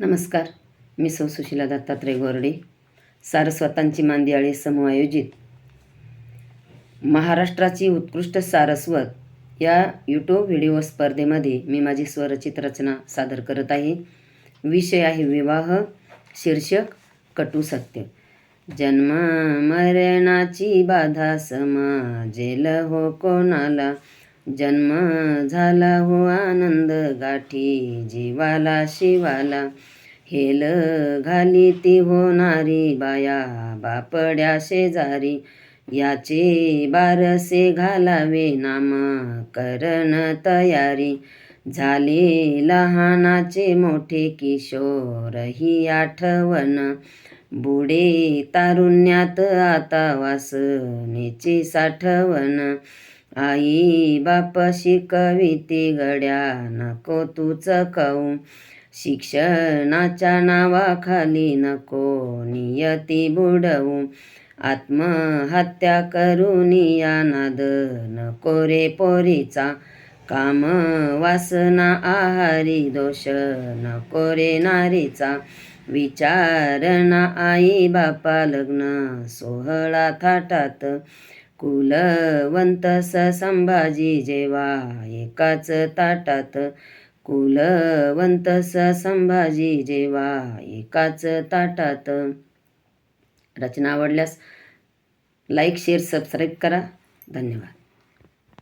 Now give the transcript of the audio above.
नमस्कार. मी सौ सुशिला दत्तात्रय गोरडे सारस्वतांची मांदियाळी समूहायोजित महाराष्ट्राची उत्कृष्ट सारस्वत या यूट्यूब व्हिडिओ स्पर्धेमध्ये मी माझी स्वरचित रचना सादर करत आहे. विषय आहे विवाह शीर्षक कटू सत्य. जन्म मरणाची बाधा समाजेल हो कोणाला? जन्म झाला हो आनंद गाठी जीवाला शिवाला. हेल घाली ती होणारी बाया बापड्या शेजारी. याचे बारसे घालावे नाम करण तयारी. झाले लहानाचे मोठे किशोर ही आठवण. बुडे तारुण्यात आता वासनेची साठवण. आई बाप शिकविते गड्या नको तू चकाऊ शिक्षणाच्या नावाखाली नको नियती बुडवू. आत्महत्या करून या नाद नको रे पोरीचा. काम वासना आहारी दोष नको रे नारीचा. विचारणा आई बापा लग्न सोहळा थाटात. कुलवंत स संभाजी जेवा एकाच ताटात. कुलवंत स संभाजी जेवा एकाच ताटात. रचना आवडल्यास लाईक शेअर सबस्क्राईब करा. धन्यवाद.